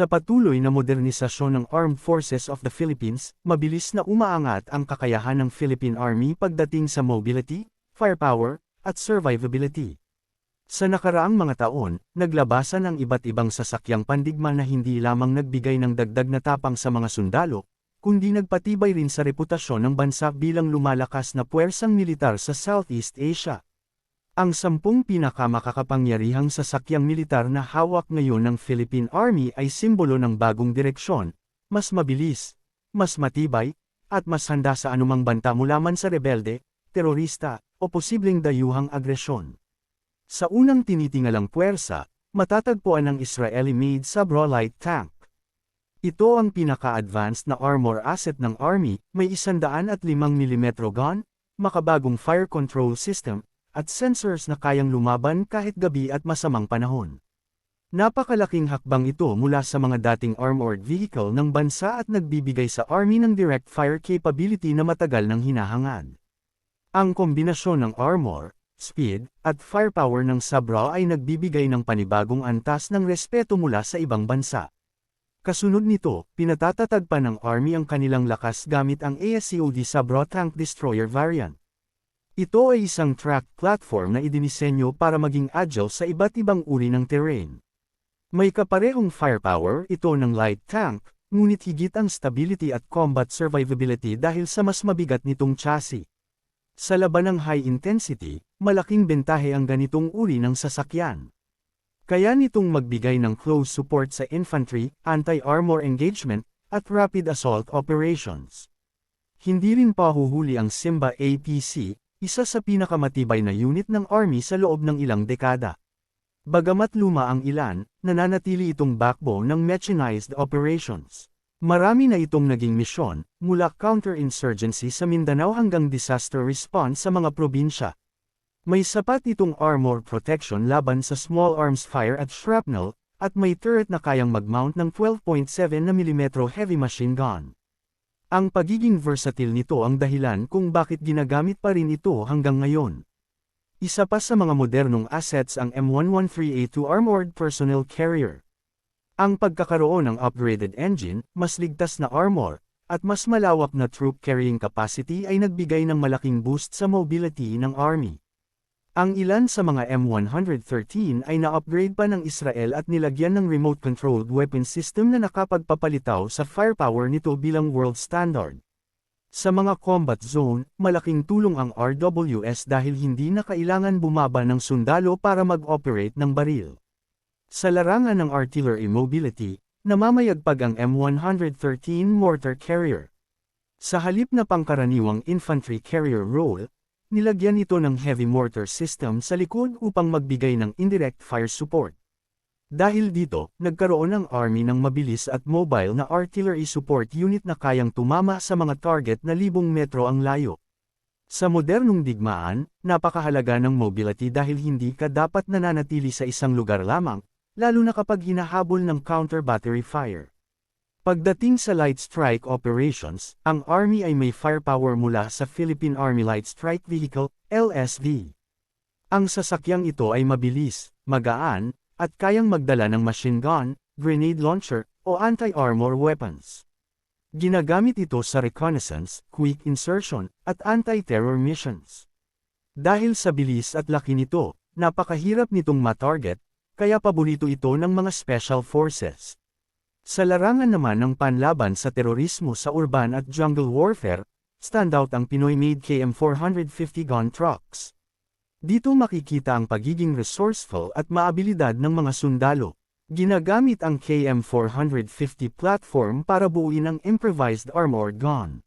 Sa patuloy na modernisasyon ng Armed Forces of the Philippines, mabilis na umaangat ang kakayahan ng Philippine Army pagdating sa mobility, firepower, at survivability. Sa nakaraang mga taon, naglabasan ang iba't ibang sasakyang pandigma na hindi lamang nagbigay ng dagdag na tapang sa mga sundalo, kundi nagpatibay rin sa reputasyon ng bansa bilang lumalakas na puwersang militar sa Southeast Asia. Ang sampung pinakamakakapangyarihang sasakyang militar na hawak ngayon ng Philippine Army ay simbolo ng bagong direksyon, mas mabilis, mas matibay, at mas handa sa anumang banta mula man sa rebelde, terorista, o posibleng dayuhang agresyon. Sa unang tinitingalang puwersa, matatagpuan ang Israeli-made Sabra Light Tank. Ito ang pinaka-advanced na armor asset ng Army, may 105 mm gun, makabagong fire control system, at sensors na kayang lumaban kahit gabi at masamang panahon. Napakalaking hakbang ito mula sa mga dating armored vehicle ng bansa at nagbibigay sa Army ng direct fire capability na matagal nang hinahangad. Ang kombinasyon ng armor, speed, at firepower ng Sabra ay nagbibigay ng panibagong antas ng respeto mula sa ibang bansa. Kasunod nito, pinatatatag pa ng Army ang kanilang lakas gamit ang ASCOD Sabra Tank Destroyer variant. Ito ay isang track platform na idinisenyo para maging agile sa iba't ibang uri ng terrain. May kaparehong firepower ito ng light tank, ngunit higit ang stability at combat survivability dahil sa mas mabigat nitong chassis. Sa laban ng high intensity, malaking bentahe ang ganitong uri ng sasakyan. Kaya nitong magbigay ng close support sa infantry, anti-armor engagement, at rapid assault operations. Hindi rin pahuhuli ang Simba APC, isa sa pinakamatibay na unit ng Army sa loob ng ilang dekada. Bagamat luma ang ilan, nananatili itong backbone ng mechanized operations. Marami na itong naging misyon, mula counterinsurgency sa Mindanao hanggang disaster response sa mga probinsya. May sapat itong armor protection laban sa small arms fire at shrapnel, at may turret na kayang mag-mount ng 12.7 mm heavy machine gun. Ang pagiging versatile nito ang dahilan kung bakit ginagamit pa rin ito hanggang ngayon. Isa pa sa mga modernong assets ang M113A2 Armored Personnel Carrier. Ang pagkakaroon ng upgraded engine, mas ligtas na armor, at mas malawak na troop carrying capacity ay nagbigay ng malaking boost sa mobility ng Army. Ang ilan sa mga M113 ay na-upgrade pa ng Israel at nilagyan ng remote-controlled weapon system na nakapagpapalitaw sa firepower nito bilang world standard. Sa mga combat zone, malaking tulong ang RWS dahil hindi na kailangan bumaba ng sundalo para mag-operate ng baril. Sa larangan ng artillery mobility, namamayagpag ang M113 mortar carrier. Sa halip na pangkaraniwang infantry carrier role, Nilagyan ito ng heavy mortar system sa likod upang magbigay ng indirect fire support. Dahil dito, nagkaroon ng Army ng mabilis at mobile na artillery support unit na kayang tumama sa mga target na libong metro ang layo. Sa modernong digmaan, napakahalaga ng mobility dahil hindi ka dapat nananatili sa isang lugar lamang, lalo na kapag hinahabol ng counter-battery fire. Pagdating sa light strike operations, ang Army ay may firepower mula sa Philippine Army Light Strike Vehicle, LSV. Ang sasakyang ito ay mabilis, magaan, at kayang magdala ng machine gun, grenade launcher, o anti-armor weapons. Ginagamit ito sa reconnaissance, quick insertion, at anti-terror missions. Dahil sa bilis at laki nito, napakahirap nitong matarget, kaya paborito ito ng mga special forces. Sa larangan naman ng panlaban sa terorismo sa urban at jungle warfare, standout ang Pinoy-made KM450 gun trucks. Dito makikita ang pagiging resourceful at maabilidad ng mga sundalo. Ginagamit ang KM450 platform para buuin ang improvised armored gun.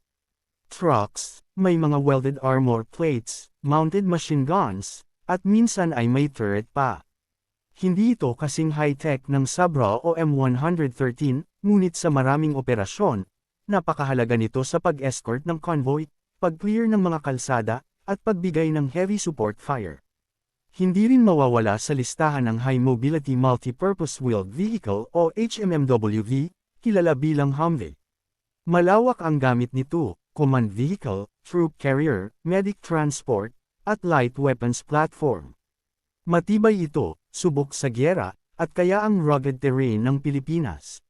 Trucks, may mga welded armor plates, mounted machine guns, at minsan ay may turret pa. Hindi ito kasing high-tech ng Sabra o M113, ngunit sa maraming operasyon, napakahalaga nito sa pag-escort ng convoy, pag-clear ng mga kalsada, at pagbigay ng heavy support fire. Hindi rin mawawala sa listahan ng High Mobility Multi-Purpose Wheeled Vehicle o HMMWV, kilala bilang Humvee. Malawak ang gamit nito, command vehicle, troop carrier, medic transport, at light weapons platform. Matibay ito, subok sa gyera, at kaya ang rugged terrain ng Pilipinas.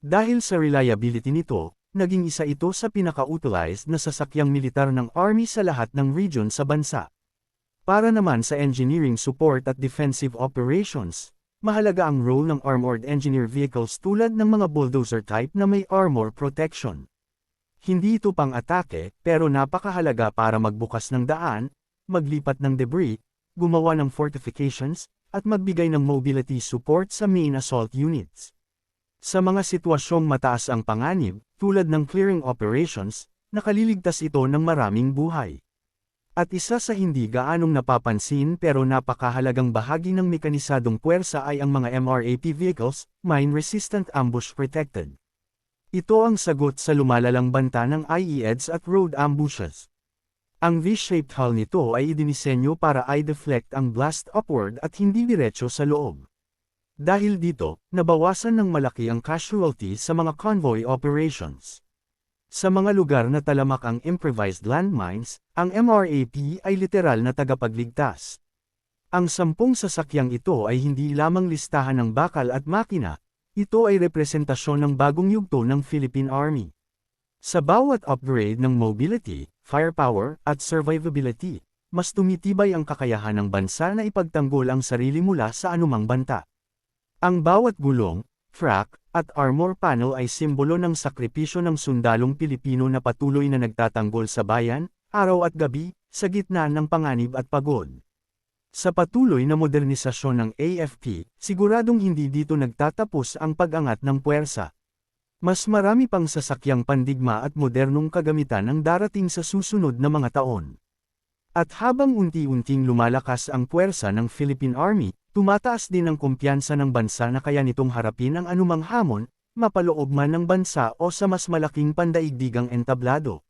Dahil sa reliability nito, naging isa ito sa pinaka-utilized na sasakyang militar ng Army sa lahat ng region sa bansa. Para naman sa engineering support at defensive operations, mahalaga ang role ng armored engineer vehicles tulad ng mga bulldozer type na may armor protection. Hindi ito pang atake, pero napakahalaga para magbukas ng daan, maglipat ng debris, gumawa ng fortifications, at magbigay ng mobility support sa main assault units. Sa mga sitwasyong mataas ang panganib, tulad ng clearing operations, nakaliligtas ito ng maraming buhay. At isa sa hindi gaanong napapansin pero napakahalagang bahagi ng mekanisadong puwersa ay ang mga MRAP vehicles, Mine Resistant Ambush Protected. Ito ang sagot sa lumalalang banta ng IEDs at road ambushes. Ang V-shaped hull nito ay idinisenyo para i-deflect ang blast upward at hindi diretso sa loob. Dahil dito, nabawasan ng malaki ang casualty sa mga convoy operations. Sa mga lugar na talamak ang improvised landmines, ang MRAP ay literal na tagapagligtas. Ang sampung sasakyang ito ay hindi lamang listahan ng bakal at makina, ito ay representasyon ng bagong yugto ng Philippine Army. Sa bawat upgrade ng mobility, firepower, at survivability, mas tumitibay ang kakayahan ng bansa na ipagtanggol ang sarili mula sa anumang banta. Ang bawat gulong, frac, at armor panel ay simbolo ng sakripisyo ng sundalong Pilipino na patuloy na nagtatanggol sa bayan, araw at gabi, sa gitna ng panganib at pagod. Sa patuloy na modernisasyon ng AFP, siguradong hindi dito nagtatapos ang pag-angat ng puwersa. Mas marami pang sasakyang pandigma at modernong kagamitan ang darating sa susunod na mga taon. At habang unti-unting lumalakas ang puwersa ng Philippine Army, tumataas din ang kumpiyansa ng bansa na kaya nitong harapin ang anumang hamon, mapaloob man ng bansa o sa mas malaking pandaigdigang entablado.